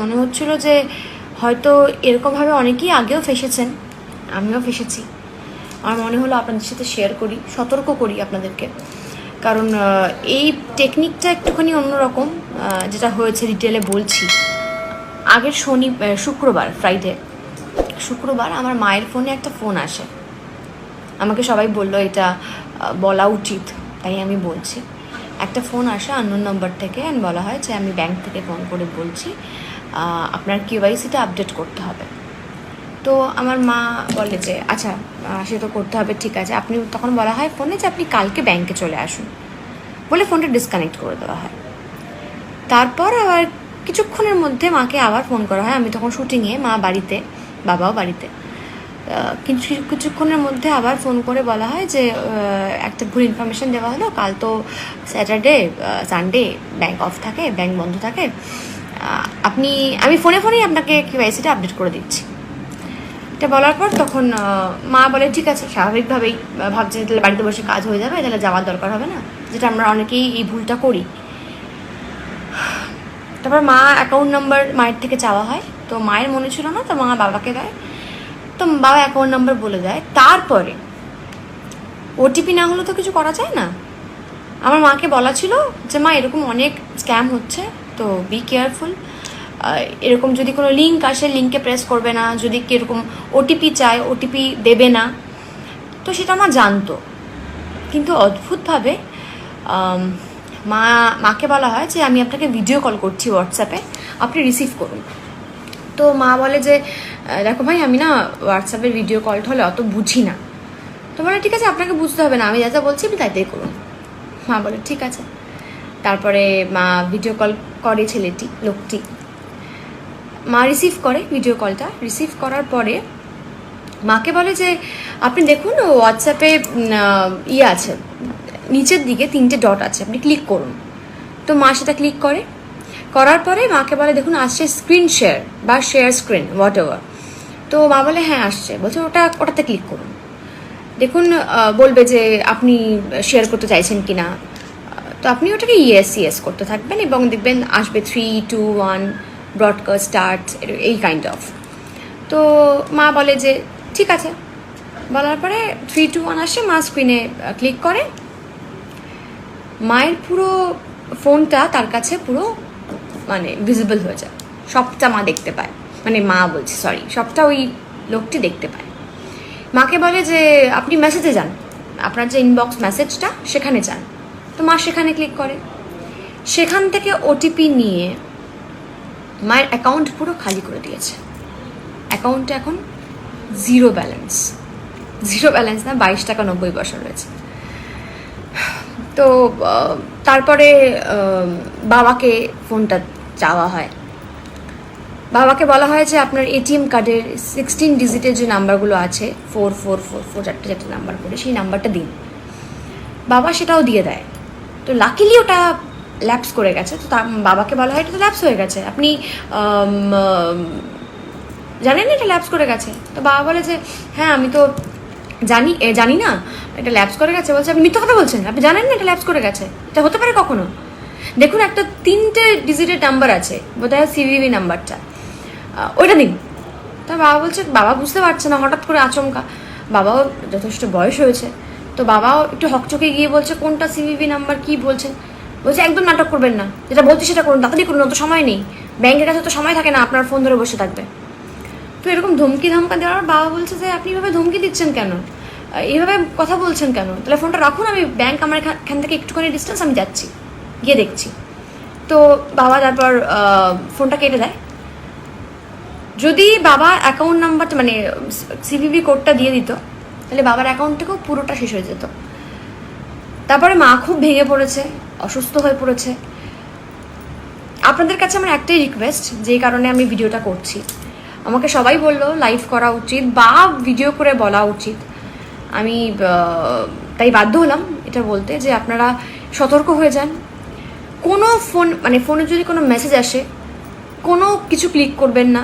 মনে হচ্ছিল যে হয়তো এরকমভাবে অনেকেই আগেও ফেসেছেন, আমিও ফেসেছি। আমার মনে হলো আপনাদের সাথে শেয়ার করি, সতর্ক করি আপনাদেরকে। কারণ এই টেকনিকটা একটুখানি অন্যরকম যেটা হয়েছে ডিটেলে বলছি। আগের শনি শুক্রবার ফ্রাইডে শুক্রবার আমার মায়ের ফোনে একটা ফোন আসে। আমাকে সবাই বলল, এটা বলা উচিত। তাই আমি বলছি। একটা ফোন আসে আননোন নম্বর থেকে অ্যান্ড বলা হয় যে, আমি ব্যাংক থেকে ফোন করে বলছি। আপনার কেওয়াইসিটা আপডেট করতে হবে। তো আমার মা বলে যে আচ্ছা সে তো করতে হবে, ঠিক আছে। আপনি তখন বলা হয় ফোনে যে আপনি কালকে ব্যাংকে চলে আসুন। বলে ফোনটা ডিসকানেক্ট করে দেওয়া হয়। তারপর আবার কিছুক্ষণের মধ্যে মাকে আবার ফোন করা হয়। আমি তখন শুটিংয়ে মা বাড়িতে, বাবাও বাড়িতে। কিছু, কিছুক্ষণের মধ্যে আবার ফোন করে বলা হয় যে একটা ভুল ইনফরমেশন দেওয়া হলো। কাল তো স্যাটারডে সানডে ব্যাংক অফ থাকে ব্যাংক বন্ধ থাকে। আপনি, আমি ফোনে ফোনেই আপনাকে কেওয়াইসিটা আপডেট করে দিচ্ছি। এটা বলার পর তখন মা বলে, ঠিক আছে, স্বাভাবিকভাবেই ভাবছে তাহলে বাড়িতে বসে কাজ হয়ে যাবে, তাহলে যাওয়ার দরকার হবে না। যেটা আমরা অনেকেই এই ভুলটা করি। তারপর মা অ্যাকাউন্ট নাম্বার মায়ের থেকে চাওয়া হয়। তো মায়ের মনে ছিল না, তো মা বাবাকে দেয়। তো বাবা অ্যাকাউন্ট নাম্বার বলে দেয়। তারপরে ওটিপি না হলে তো কিছু করা যায় না। আমার মাকে বলা ছিল যে, মা, এরকম অনেক স্ক্যাম হচ্ছে। তো বি কেয়ারফুল এরকম যদি কোনো লিঙ্ক আসে লিঙ্কে প্রেস করবে না। যদি কীরকম ওটিপি চায় ওটিপি দেবে না। তো সেটা মা জানতো। কিন্তু অদ্ভুতভাবে মা, মাকে বলা হয় যে, আমি আপনাকে ভিডিও কল করছি হোয়াটসঅ্যাপে আপনি রিসিভ করুন। তো মা বলে যে দেখো ভাই, আমি না হোয়াটসঅ্যাপের ভিডিও কলটা হলে অত বুঝি না। তো বলে, ঠিক আছে, আপনাকে বুঝতে হবে না। আমি যা যা বলছি, আপনি তাই তাই করুন। মা বলে, ঠিক আছে। তারপরে মা ভিডিও কল করে ছেলেটি লোকটি। মা রিসিভ করে ভিডিও কলটা রিসিভ করার পরে মাকে বলে যে আপনি দেখুন হোয়াটসঅ্যাপে ইয়ে আছে। নিচের দিকে তিনটে ডট আছে। আপনি ক্লিক করুন। তো মা সেটা ক্লিক করে। করার পরে মাকে বলে দেখুন আসছে স্ক্রিন শেয়ার বা শেয়ার স্ক্রিন হোয়াট এভার তো মা বলে হ্যাঁ আসছে। বলছে ওটা ওটাতে ক্লিক করুন। দেখুন বলবে যে আপনি শেয়ার করতে চাইছেন কি না আহ, তো আপনি ওটাকে ইয়েস ইয়েস করতে থাকবেন এবং দেখবেন আসবে three two one broadcast start এই কাইন্ড অফ তো মা বলে যে, ঠিক আছে। বলার পরে থ্রি টু ওয়ান আসে, মা স্ক্রিনে ক্লিক করে। মায়ের পুরো ফোনটা তার কাছে পুরো মানে ভিজিবল হয়ে যায়। সবটা মা দেখতে পায়। মানে মা বলছে সরি সবটা ওই লোকটি দেখতে পায়। মাকে বলে যে, আপনি মেসেজে যান। আপনার যে ইনবক্স মেসেজটা সেখানে যান। তো মা সেখানে ক্লিক করে। সেখান থেকে ওটিপি নিয়ে মায়ের অ্যাকাউন্ট পুরো খালি করে দিয়েছে। অ্যাকাউন্টে এখন জিরো ব্যালেন্স জিরো ব্যালেন্স না, বাইশ টাকা নব্বই পয়সা রয়েছে। তো তারপরে বাবাকে ফোনটা চাওয়া হয়। বাবাকে বলা হয় যে আপনার এটিএম কার্ডের সিক্সটিন ডিজিটের যে নাম্বারগুলো আছে ফোর ফোর ফোর ফোর চারটে চারটে নাম্বার করে, সেই নাম্বারটা দিন। বাবা সেটাও দিয়ে দেয়। তো লাকিলি ওটা ল্যাপস করে গেছে। তো তার বাবাকে বলা হয়, এটা তো ল্যাপস হয়ে গেছে। আপনি জানেন এটা ল্যাপস করে গেছে? তো বাবা বলে যে হ্যাঁ আমি তো জানি জানি না। এটা ল্যাপস করে গেছে। বলছে, আপনি মিথ্যা কথা বলছেন? আপনি জানেন না এটা ল্যাপস করে গেছে? এটা হতে পারে কখনো? দেখুন, একটা তিনটে ডিজিটের নাম্বার আছে। বোধহয় সিভিভি নাম্বারটা ওইটা দিন। তা বাবা বলছে, বাবা বুঝতে পারছে না হঠাৎ করে আচমকা। বাবাও যথেষ্ট বয়স হয়েছে। তো বাবাও একটু হকচকে গিয়ে বলছে, কোনটা সিভিভি নাম্বার কি বলছেন? বলছে, একদম নাটক করবেন না। যেটা বলছি সেটা করুন, তাড়াতাড়ি করুন, অত সময় নেই। ব্যাংকের কাছে তো সময় থাকে না, আপনার ফোন ধরে বসে থাকবে। তো এরকম ধমকি ধমকা দেওয়ার বাবা বলছে যে আপনি এভাবে ধমকি দিচ্ছেন কেন? এইভাবে কথা বলছেন কেন? তাহলে ফোনটা রাখুন, আমি ব্যাংক আমার এখান থেকে একটুখানি ডিস্টেন্স আমি যাচ্ছি, গিয়ে দেখছি। তো বাবা তারপর ফোনটা কেটে দেয়। যদি বাবা অ্যাকাউন্ট নাম্বারটা মানে সিভিভি কোডটা দিয়ে দিত তাহলে বাবার অ্যাকাউন্ট থেকেও পুরোটা শেষ হয়ে যেত। তারপরে মা খুব ভেঙে পড়েছে, অসুস্থ হয়ে পড়েছে। আপনাদের কাছে আমার একটাই রিকোয়েস্ট যেই কারণে আমি ভিডিওটা করছি। আমাকে সবাই বলল লাইভ করা উচিত বা ভিডিও করে বলা উচিত। আমি তাই বাধ্য হলাম এটা বলতে, যে আপনারা সতর্ক হয়ে যান। কোনো ফোন মানে ফোনে যদি কোনো মেসেজ আসে, কোনো কিছু ক্লিক করবেন না।